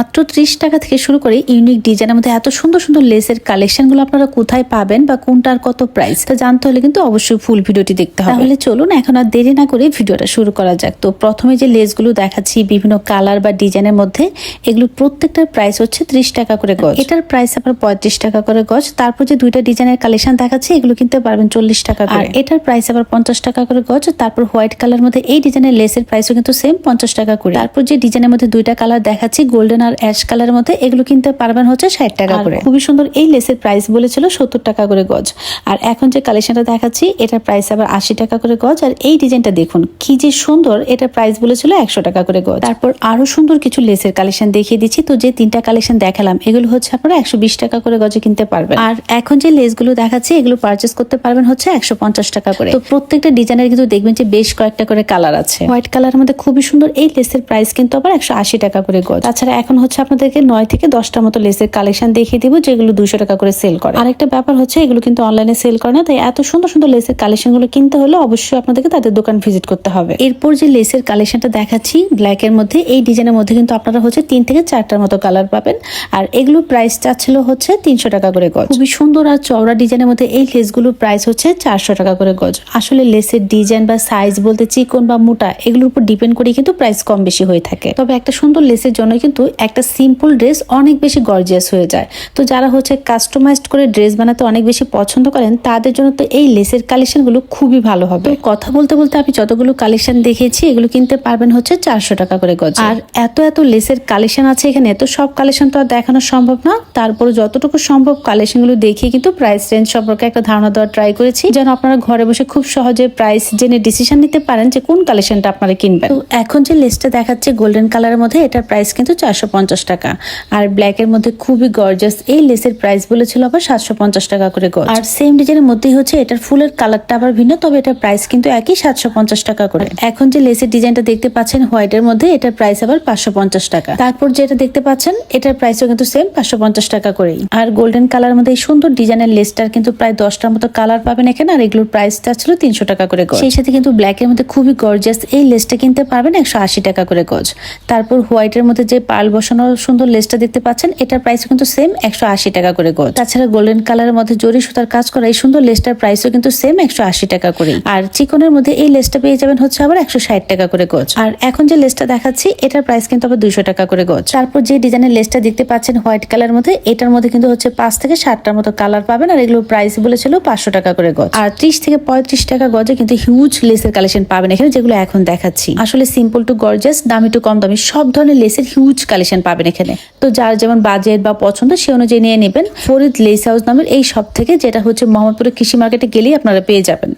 মাত্র ত্রিশ টাকা থেকে শুরু করে ইউনিক ডিজাইনের মধ্যে এত সুন্দর সুন্দর লেসের কালেকশনগুলো আপনারা কোথায় পাবেন বা কোনটার কত প্রাইস তা জানতে হলে কিন্তু অবশ্যই ফুল ভিডিওটি দেখতে হবে। তাহলে চলুন এখন আর দেরি না করে ভিডিওটা শুরু করা যাক। তো প্রথমে যে লেসগুলো দেখাচ্ছি, বিভিন্ন কালার বা ডিজাইনের মধ্যে, এগুলো প্রত্যেকটার প্রাইস হচ্ছে ত্রিশ টাকা করে গজ। এটার প্রাইস আবার পঁয়ত্রিশ টাকা করে গজ। তারপর যে দুইটা ডিজাইনের কালেকশন দেখাচ্ছি, এগুলো কিনতে পারবেন চল্লিশ টাকা আর এটার প্রাইস আবার পঞ্চাশ টাকা করে গজ। তারপর হোয়াইট কালার মধ্যে এই ডিজাইনের লেসের প্রাইসও কিন্তু সেম পঞ্চাশ টাকা করে। তারপর যে ডিজাইনের মধ্যে দুইটা কালার দেখাচ্ছি গোল্ডেন আর অ্যাশ কালারের মধ্যে এগুলো কিনতে পারবেন হচ্ছে ষাট টাকা করে। খুবই সুন্দর এই লেসের প্রাইস বলেছিল সত্তর টাকা করে গজ। আর এখন যে কালেকশনটা দেখাচ্ছি এটার প্রাইস আবার আশি টাকা করে গজ। আর এই ডিজাইনটা দেখুন কি যে সুন্দর এটার প্রাইস বলেছিল একশো টাকা করে গজ। তারপর আরও সুন্দর কিছু লেসের কালেকশন দেখিয়ে দিচ্ছি। তো যে তিনটা কালেকশন দেখালাম এগুলো হচ্ছে আপনারা একশো বিশ টাকা করে গজে কিনতে পারবেন। আর এখন যে লেসগুলো দেখাচ্ছি এগুলো পারচেস করতে পারবেন হচ্ছে একশো পঞ্চাশ টাকা করে। তো প্রত্যেকটা ডিজাইনের কিন্তু দেখবেন যে বেশ কয়েকটা করে কালার আছে। হোয়াইট কালারের মধ্যে খুবই সুন্দর এই লেসের প্রাইস কিন্তু আবার একশো আশি টাকা করে গজ। তাছাড়া এখন হচ্ছে আপনাদেরকে নয় থেকে দশটা মতো লেসের কালেকশন দেখিয়ে দিব, যেগুলো দুশো টাকা করে সেল করে। আরেকটা ব্যাপার হচ্ছে, এগুলো কিন্তু অনলাইনে সেল করে না, তাই এত সুন্দর সুন্দর লেসের কালেকশনগুলো কিনতে হলে অবশ্যই আপনাদেরকে তাদের দোকান ভিজিট করতে হবে। এরপর যে লেসের কালেকশনটা দেখাচ্ছি ব্ল্যাক এর মধ্যে, এই ডিজাইনের মধ্যে কিন্তু আপনারা হচ্ছে তিন থেকে চারটার মতো কালার পাবেন। আর এগুলোর প্রাইস চাচ্ছিল হচ্ছে তিনশো টাকা করে গজ। খুবই সুন্দর আর চওড়া ডিজাইনের মধ্যে এই লেসগুলোর প্রাইস হচ্ছে চারশো টাকা করে গজ। আসলে লেসের ডিজাইন বা সাইজ বলতে চিকন বা মোটা, এগুলোর উপর ডিপেন্ড করে কিন্তু প্রাইস কম বেশি হয়ে থাকে। তবে একটা সুন্দর লেসের জন্য কিন্তু একটা সিম্পল ড্রেস অনেক বেশি গর্জিয়াস হয়ে যায়। তো যারা হচ্ছে কাস্টমাইজড করে ড্রেস বানাতে অনেক বেশি পছন্দ করেন, তাদের জন্য তো এই লেসের কালেকশনগুলো খুবই ভালো হবে। কথা বলতে বলতে আমি যতগুলো কালেকশন দেখিয়েছি এগুলো কিনতে পারবেন হচ্ছে চারশো টাকা করে গজ। আর এত এত লেসের কালেকশন আছে এখানে, তো সব কালেকশন তো আর দেখানো সম্ভব না। তারপরে যতটুকু সম্ভব কালেকশনগুলো দেখিয়ে কিন্তু প্রাইস রেঞ্জ সম্পর্কে একটা ধারণা দেওয়ার ট্রাই করেছি, যেন আপনারা ঘরে বসে খুব সহজে প্রাইস জেনে ডিসিশন নিতে পারেন যে কোন কালেকশনটা আপনারা কিনবেন। তো এখন যে লেসটা দেখাচ্ছে গোল্ডেন কালারের মধ্যে, এটার প্রাইস কিন্তু চারশো পঞ্চাশ টাকা। আর ব্ল্যাক এর মধ্যে খুবই গর্জাস এই লেসের প্রাইস বলেছিল আবার সাতশো পঞ্চাশ টাকা করে গজ আর সেম ডিজাইনের মধ্যেই হচ্ছে এটার ফুলের কালারটা আবার ভিন্ন, তবে এটার প্রাইস কিন্তু একই সাতশো পঞ্চাশ টাকা করে। এখন যে লেসের ডিজাইনটা দেখতে পাচ্ছেন হোয়াইট এর মধ্যে, এটার প্রাইস আবার পাঁচশো পঞ্চাশ টাকা। তারপর যেটা দেখতে পাচ্ছেন, এটার প্রাইসও কিন্তু সেম পাঁচশো পঞ্চাশ টাকা করেই। আর গোল্ডেন কালার মধ্যে এই সুন্দর ডিজাইনের লেসটার কিন্তু প্রায় দশটার মতো কালার পাবেন এখানে, আর এগুলোর প্রাইসটা ছিল তিনশো টাকা করে গজ সেই সাথে কিন্তু ব্ল্যাক এর মধ্যে খুবই গর্জিয়াস এই লেসটা কিনতে পারবেন একশো আশি টাকা করে গজ তারপর হোয়াইট এর মধ্যে যে পার্ল বসানো সুন্দর লেসটা দেখতে পাচ্ছেন, এটার প্রাইস কিন্তু সেম একশো আশি টাকা করে গজ তাছাড়া গোল্ডেন কালারের মধ্যে জরি সুতার কাজ করা এই সুন্দর লেসটার প্রাইসও কিন্তু সেম একশো আশি টাকা করে আর চিকনের মধ্যে এই লেসটা পেয়ে যাবেন হচ্ছে আবার একশো ষাট টাকা করে গজ আর এখন যে লেসটা দেখাচ্ছি, এটার প্রাইস কিন্তু আবার দুইশো টাকা করে গজ তারপর যে ডিজাইনের লেসটা দেখতে পাচ্ছেন হোয়াইট কালার মধ্যে, এটার মধ্যে কিন্তু হচ্ছে পাঁচ থেকে ষাটটার মতো কালার পাবেন, আর এগুলোর প্রাইস বলেছিল পাঁচশো টাকা করে গজ আর ত্রিশ থেকে পঁয়ত্রিশ টাকা গজে কিন্তু হিউজ লেসের কালেকশন পাবেন এখানে, যেগুলো এখন দেখাচ্ছি। আসলে সিম্পল টু গর্জাস দামি টু কম দামি, সব ধরনের লেসের হিউজ কালেকশন পাবেন এখানে। তো যার যেমন বাজেট বা পছন্দ, সে অনুযায়ী নিয়ে নেবেন। ফরিদ লেস হাউস নামের এই সব থেকে, যেটা হচ্ছে মোহাম্মদপুরের কৃষি মার্কেটে গেলেই আপনারা পেয়ে যাবেন।